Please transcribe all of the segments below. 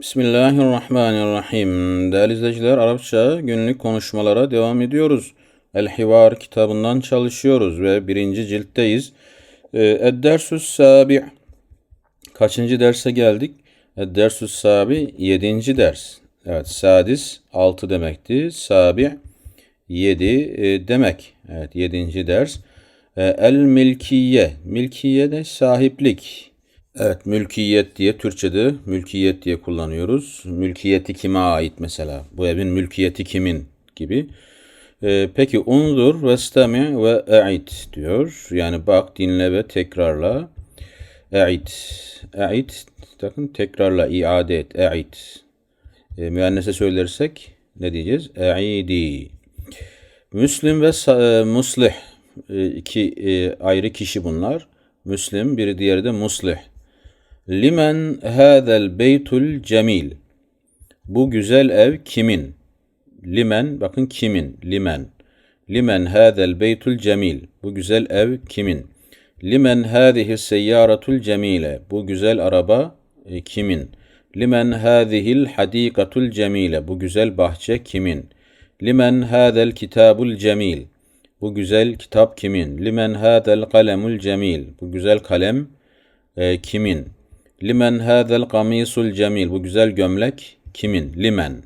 Bismillahirrahmanirrahim. Değerli izleyiciler, Arapça günlük konuşmalara devam ediyoruz. El Hivar kitabından çalışıyoruz ve birinci ciltteyiz. Ee, Ed-Dersüs Sabi' Kaçıncı derse geldik? Ed-Dersüs Sabi yedinci ders. Evet, sadis altı demekti. Sabi yedi e, demek. Evet, yedinci ders. Ee, El Milkiye. Milkiye de sahiplik. Evet, mülkiyet diye Türkçe'de mülkiyet diye kullanıyoruz. Mülkiyeti kime ait mesela? Bu evin mülkiyeti kimin gibi. Ee, peki undur ve stemi ve e'id diyor. Yani bak, dinle ve tekrarla. E'id. E'id, bakın tekrarla, iade et. E'id. E, müennese söylersek ne diyeceğiz? E'idi. Müslim ve e, muslih. E, iki e, ayrı kişi bunlar. Müslim, biri diğeri de muslih. Limen hâzel beytul cemil. Bu güzel ev kimin? Limen, bakın kimin? Limen. Limen hâzel beytul cemil. Bu güzel ev kimin? Limen hâzihi seyyâratul cemile. Bu güzel araba e, kimin? Limen hâzihil hadîkatul cemile. Bu güzel bahçe kimin? Limen hâzel kitabul cemil. Bu güzel kitap kimin? Limen hâzel kalemul cemil. Bu güzel kalem e, kimin? Limen hâzel kamisul cemil. Bu güzel gömlek kimin? Limen.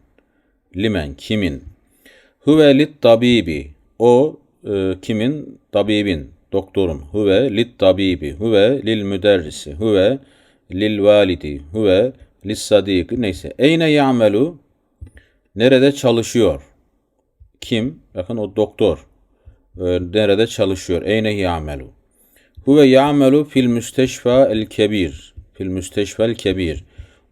Limen kimin? Huve lit tabibi. O e, kimin? Tabibin. Doktorun. Huve lit tabibi. Huve lil müderrisi. Huve lil validi. Huve lis sadiki. Neyse. Eyne ya'melu. Nerede çalışıyor? Kim? Bakın o doktor. E, nerede çalışıyor? Eyne ya'melu. Huve ya'melu fil müsteşfa el kebir. Fil müsteşfel kebir.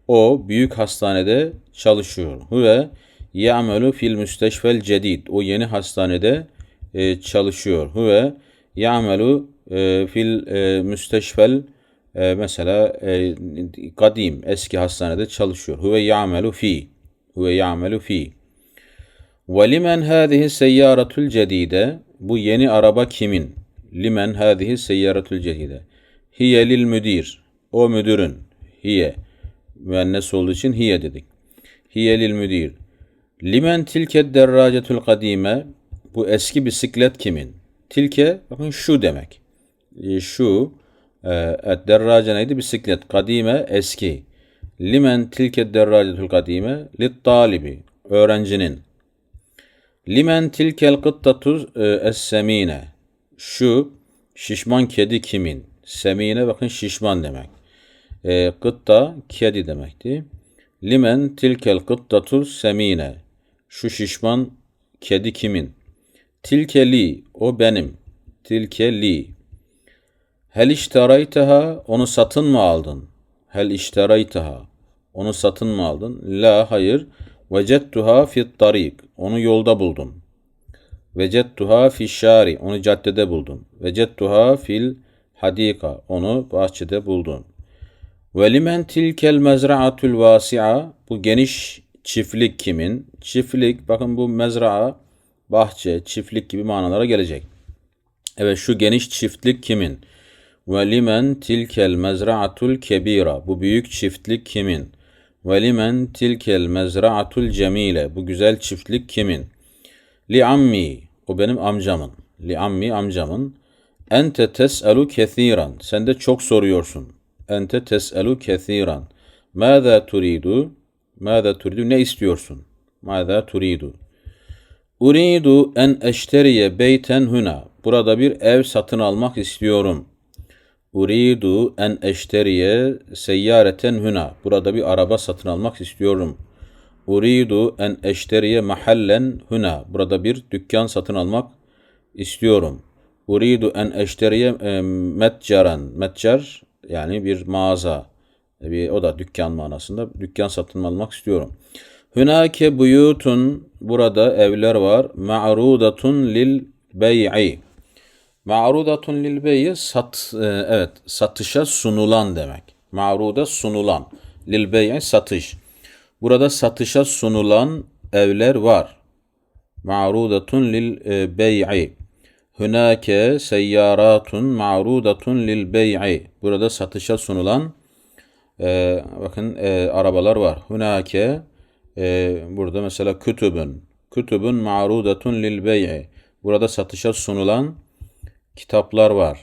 O büyük hastanede çalışıyor. Huve ya'melu fil müsteşfel cedid. O yeni hastanede e, çalışıyor. Huve ya'melu e, fil e, müsteşfel e, mesela e, kadim eski hastanede çalışıyor. Huve ya'melu fi. Huve ya'melu fi. Ve limen hâzihi seyyâratul cedide. Bu yeni araba kimin? Limen hâzihi seyyâratul cedide. Hiye lil müdir. O müdürün. Hiye. Müennes olduğu için hiye dedik. Hiye lil müdir. Limen tilke derracetul kadime. Bu eski bisiklet kimin? Tilke bakın şu demek. E, şu e, derrace neydi? Bisiklet. Kadime eski. Limen tilke derracetul kadime. Lit talibi. Öğrencinin. Limen tilkel kıttatu e, es-semine. Şu şişman kedi kimin? Semine bakın şişman demek. E, kıtta kedi demekti. Limen tilkel kıttatu semine. Şu şişman kedi kimin? Tilkeli o benim. Tilkeli. Hel işterayteha onu satın mı aldın? Hel işterayteha onu satın mı aldın? La hayır. Vecettuha fit tarik. Onu yolda buldum. Vecettuha fi şari. Onu caddede buldum. Vecettuha fil hadika. Onu bahçede buldum. Ve limen tilkel mezra'atul vasi'a. Bu geniş çiftlik kimin? Çiftlik bakın bu mezraa bahçe, çiftlik gibi manalara gelecek. Evet şu geniş çiftlik kimin? Ve limen tilkel mezra'atul kebira. Bu büyük çiftlik kimin? Ve limen tilkel mezra'atul cemile. Bu güzel çiftlik kimin? Li ammi. O benim amcamın. Li ammi amcamın. Ente tes'elu kethiran. Sen de çok soruyorsun. Ente tes'elu kethiran. Mâzâ turidu? Mâzâ turidu? Ne istiyorsun? Mâzâ turidu? Uridu en eşteriye beyten huna. Burada bir ev satın almak istiyorum. Uridu en eşteriye seyyareten huna. Burada bir araba satın almak istiyorum. Uridu en eşteriye mahallen huna. Burada bir dükkan satın almak istiyorum. Uridu en eşteriye e, metcaran. Metcar yani bir mağaza. Bir, o da dükkan manasında. Dükkan satın almak istiyorum. Hünake buyutun burada evler var. Ma'rudatun lil bey'i. Ma'rudatun lil bey'i sat e, evet satışa sunulan demek. Ma'ruda sunulan. Lil bey'i satış. Burada satışa sunulan evler var. Ma'rudatun lil e, bey'i. Hünake seyyaratun ma'rudatun lil bey'i. Burada satışa sunulan e, bakın e, arabalar var. Hunake e, burada mesela kütübün. Kütübün ma'rudatun lil bey'i. Burada satışa sunulan kitaplar var.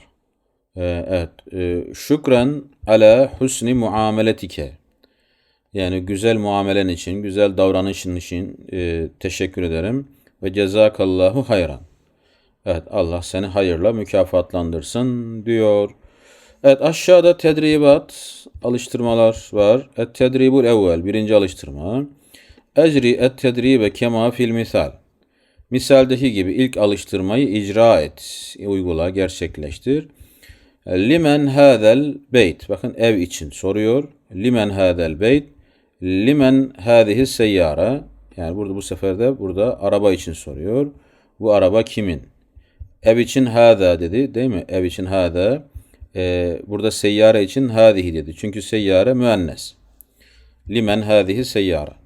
E, evet. E, şükren ala husni muameletike. Yani güzel muamelen için, güzel davranışın için e, teşekkür ederim. Ve cezakallahu hayran. Evet Allah seni hayırla mükafatlandırsın diyor. Evet aşağıda tedribat, alıştırmalar var. Et tedribul evvel, birinci alıştırma. Ecri et tedribe kema fil misal. Misaldeki gibi ilk alıştırmayı icra et, uygula, gerçekleştir. Limen hadel beyt. Bakın ev için soruyor. Limen hadel beyt. Limen hadihi seyyara. Yani burada bu sefer de burada araba için soruyor. Bu araba kimin? Ev için hada dedi değil mi? Ev için hada. Ee, burada seyyare için hadihi dedi. Çünkü seyyare müennes. Limen hadihi seyyara.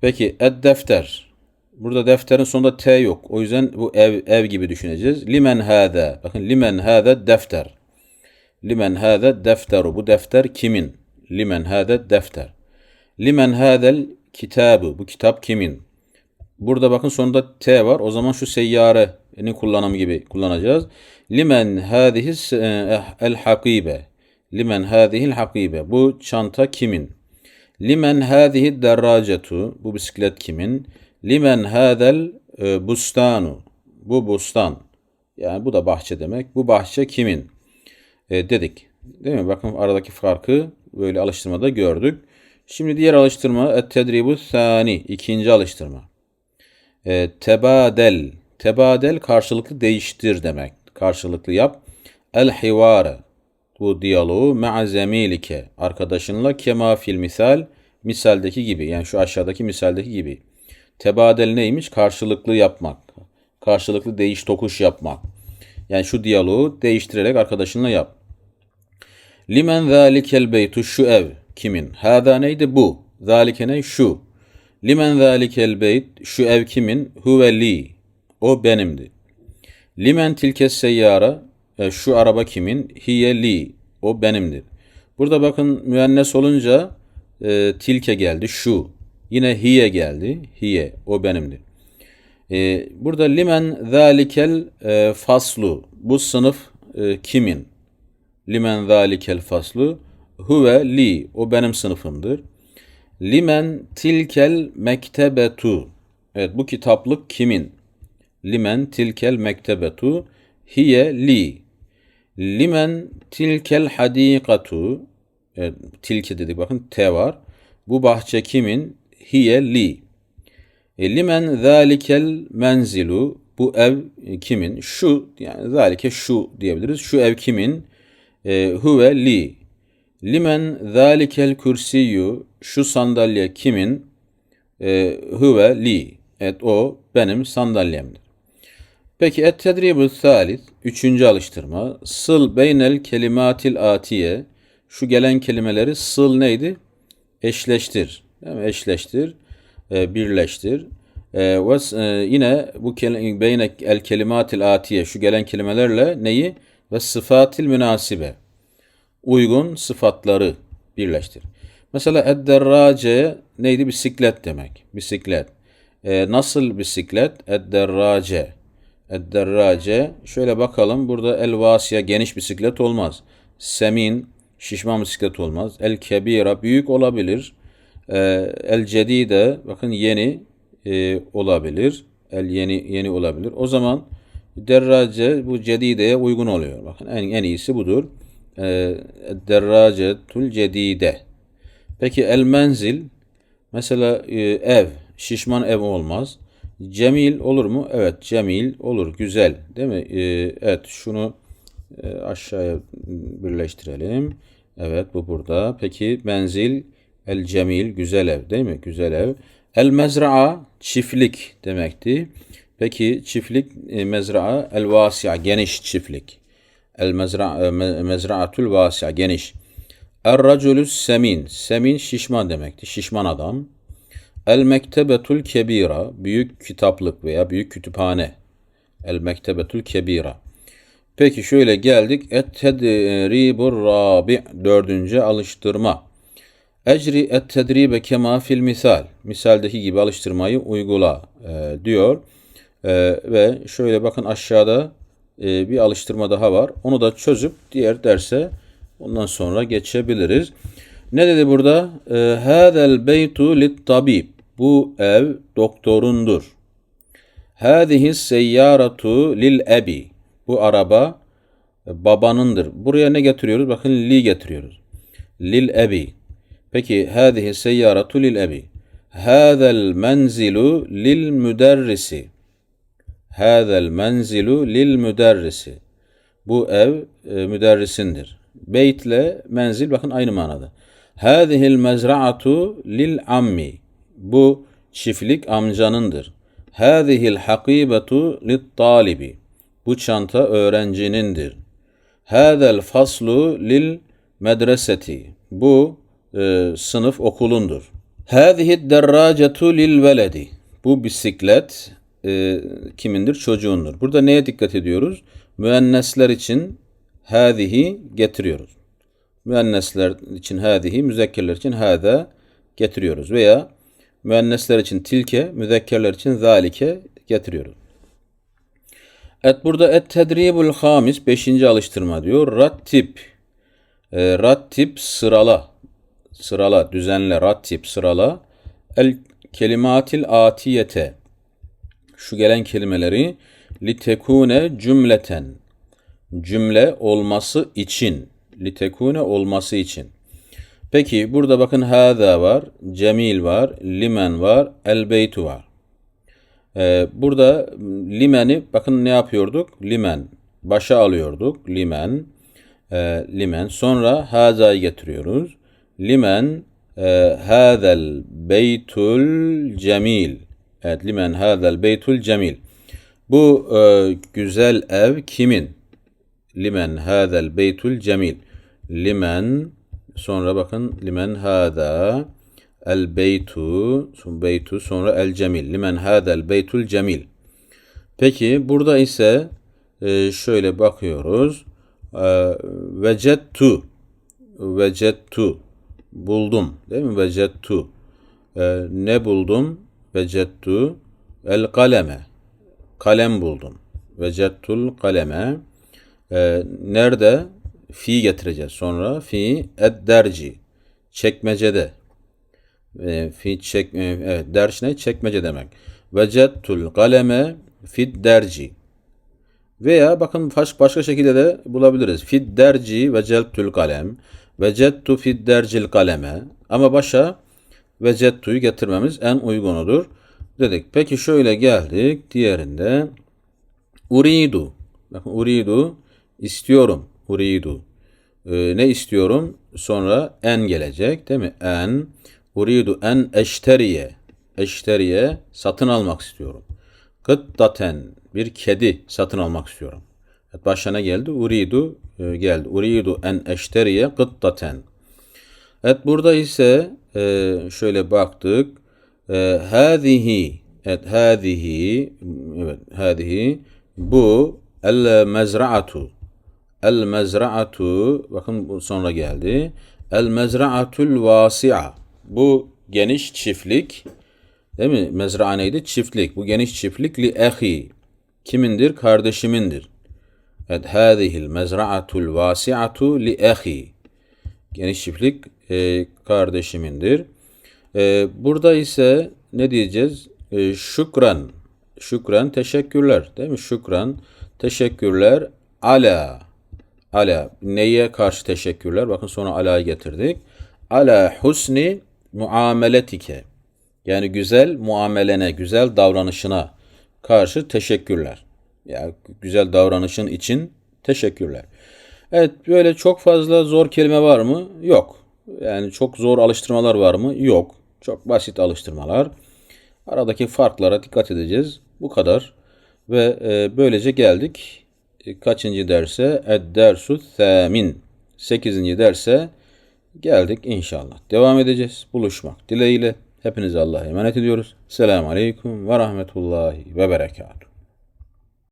Peki ed defter. Burada defterin sonunda T yok. O yüzden bu ev ev gibi düşüneceğiz. Limen hada. Bakın limen hada defter. Limen hada defteru. Bu defter kimin? Limen hada defter. Limen hadel kitabı. Bu kitap kimin? Burada bakın sonunda T var. O zaman şu seyyarenin kullanımı gibi kullanacağız. Limen hadihi el hakibe. Limen hadihil hakibe. Bu çanta kimin? Limen hadihi derracetu. Bu bisiklet kimin? Limen hadel e, bustanu. Bu bustan. Yani bu da bahçe demek. Bu bahçe kimin? E, dedik. Değil mi? Bakın aradaki farkı böyle alıştırmada gördük. Şimdi diğer alıştırma et-tedribu thani. ikinci alıştırma. E, tebadel. Tebadel karşılıklı değiştir demek. Karşılıklı yap. El hivare. Bu diyaloğu ma'a zemilike. Arkadaşınla kema fil misal. Misaldeki gibi. Yani şu aşağıdaki misaldeki gibi. Tebadel neymiş? Karşılıklı yapmak. Karşılıklı değiş tokuş yapmak. Yani şu diyaloğu değiştirerek arkadaşınla yap. Limen zâlikel beytu şu ev kimin? Hâdâ neydi bu? Zâlike ne? Şu. Limen zâlikel beyt şu ev kimin? Huve li. O benimdi. Limen tilkes seyyara e, şu araba kimin? Hiye li. O benimdir. Burada bakın müennes olunca e, tilke geldi. Şu. Yine hiye geldi. Hiye. O benimdir. E, burada limen zâlikel e, faslu. Bu sınıf e, kimin? Limen zâlikel faslu. Huve li. O benim sınıfımdır. Limen tilkel mektebetu. Evet bu kitaplık kimin? Limen tilkel mektebetu. Hiye li. Limen tilkel hadikatu. Evet, tilke dedik bakın T var. Bu bahçe kimin? Hiye li. E, limen zalikel menzilu. Bu ev kimin? Şu yani zalike şu diyebiliriz. Şu ev kimin? E, huve li. Limen zalikel kürsiyyu. Şu sandalye kimin? E, huve li. Evet o benim sandalyemdir. Peki et tedribü thalith. Üçüncü alıştırma. Sıl beynel kelimatil atiye. Şu gelen kelimeleri sıl neydi? Eşleştir. Değil mi? Eşleştir. E, birleştir. E, ve e, yine bu beyne el kelimatil atiye şu gelen kelimelerle neyi? Ve sıfatil münasibe. Uygun sıfatları birleştir. Mesela edderrace neydi? Bisiklet demek. Bisiklet. E, nasıl bisiklet? Edderrace. Edderrace. Şöyle bakalım. Burada el vasiye geniş bisiklet olmaz. Semin şişman bisiklet olmaz. El kebira büyük olabilir. E, el cedide bakın yeni e, olabilir. El yeni yeni olabilir. O zaman derrace bu cedideye uygun oluyor. Bakın en, en iyisi budur. E, derracetul cedide. Peki el menzil mesela e, ev şişman ev olmaz. Cemil olur mu? Evet cemil olur. Güzel değil mi? E, evet şunu e, aşağıya birleştirelim. Evet bu burada. Peki menzil el cemil güzel ev değil mi? Güzel ev. El mezraa çiftlik demekti. Peki çiftlik e, mezraa el vasi'a geniş çiftlik. El mezra e, mezraatul vasi'a geniş. Er raculus semin. Semin şişman demekti. Şişman adam. El mektebetul kebira. Büyük kitaplık veya büyük kütüphane. El mektebetul kebira. Peki şöyle geldik. Et tedribur rabi. Dördüncü alıştırma. Ecri et tedribe kema fil misal. Misaldeki gibi alıştırmayı uygula e, diyor. E, ve şöyle bakın aşağıda e, bir alıştırma daha var. Onu da çözüp diğer derse ondan sonra geçebiliriz. Ne dedi burada? E, Hâzel beytu lit tabib. Bu ev doktorundur. Hâzihi seyyaratu lil ebi. Bu araba e, babanındır. Buraya ne getiriyoruz? Bakın li getiriyoruz. Lil ebi. Peki hâzihi seyyaratu lil ebi. Hâzel menzilu lil müderrisi. Hâzel menzilu lil müderrisi. Bu ev e, müderrisindir. Beyt ile menzil bakın aynı manada. Hâzihil mezra'atu lil ammi. Bu çiftlik amcanındır. Hâzihil hakibetu lit talibi. Bu çanta öğrencinindir. Hâzel faslu lil medreseti. Bu e, sınıf okulundur. Hâzihi derracetu lil veledi. Bu bisiklet e, kimindir? Çocuğundur. Burada neye dikkat ediyoruz? Müennesler için hâzihi getiriyoruz. Müennesler için hâzihi, müzekkerler için hâza getiriyoruz. Veya müennesler için tilke, müzekkerler için zalike getiriyoruz. Evet burada et tedribul hamis 5. alıştırma diyor. Rattip. E, rattip sırala. Sırala, düzenle, rattip sırala. El kelimatil atiyete. Şu gelen kelimeleri litekune cümleten. Cümle olması için. Litekune olması için. Peki burada bakın hâzâ var, cemil var, limen var, el beytu var. Ee, burada limeni bakın ne yapıyorduk? Limen. Başa alıyorduk. Limen. E, limen. Sonra haza'yı getiriyoruz. Limen e, hazel beytul cemil. Evet limen hazel beytul cemil. Bu e, güzel ev kimin? Limen hazel beytul cemil. Limen sonra bakın limen hada El beytu, beytu sonra el cemil. Limen hadel beytul cemil. Peki burada ise e, şöyle bakıyoruz. E, vecettu. Vecettu. Buldum. Değil mi? Vecettu. E, ne buldum? Vecettu. El kaleme. Kalem buldum. Vecettul kaleme. nerede? Fi getireceğiz. Sonra fi edderci. Çekmecede e, fi çek e, evet derç ne çekmece demek. Vecettul kaleme fid derci. Veya bakın başka şekilde de bulabiliriz. Fid derci ve kalem. Vecettu fid dercil kaleme. Ama başa vecettu'yu getirmemiz en uygunudur. Dedik. Peki şöyle geldik. Diğerinde uridu. Bakın uridu istiyorum. Uridu. Ee, ne istiyorum? Sonra en gelecek değil mi? En. Uridu en eşteriye. Eşteriye satın almak istiyorum. Gıddaten bir kedi satın almak istiyorum. Evet, başına geldi. Uridu e, geldi. Uridu en eşteriye gıddaten. Evet burada ise e, şöyle baktık. E, hâzihi evet hâzihi evet hâzihi bu el mezraatu el mezraatu bakın sonra geldi. El mezraatul vasi'a bu geniş çiftlik değil mi? Mezraa neydi? Çiftlik. Bu geniş çiftlik li ehi. Kimindir? Kardeşimindir. Evet, hâzihil mezra'atul vasi'atu li ehi. Geniş çiftlik e, kardeşimindir. E, burada ise ne diyeceğiz? E, şükran. Şükran, teşekkürler. Değil mi? Şükran, teşekkürler. Ala. Ala. Neye karşı teşekkürler? Bakın sonra ala'yı getirdik. Ala husni muameletike yani güzel muamelene, güzel davranışına karşı teşekkürler. Yani güzel davranışın için teşekkürler. Evet böyle çok fazla zor kelime var mı? Yok. Yani çok zor alıştırmalar var mı? Yok. Çok basit alıştırmalar. Aradaki farklara dikkat edeceğiz. Bu kadar. Ve e, böylece geldik. E, kaçıncı derse? Ed-dersu thamin. Sekizinci derse geldik inşallah. Devam edeceğiz. Buluşmak dileğiyle. Hepinize Allah'a emanet ediyoruz. Selamun Aleyküm ve Rahmetullahi ve Berekatuhu.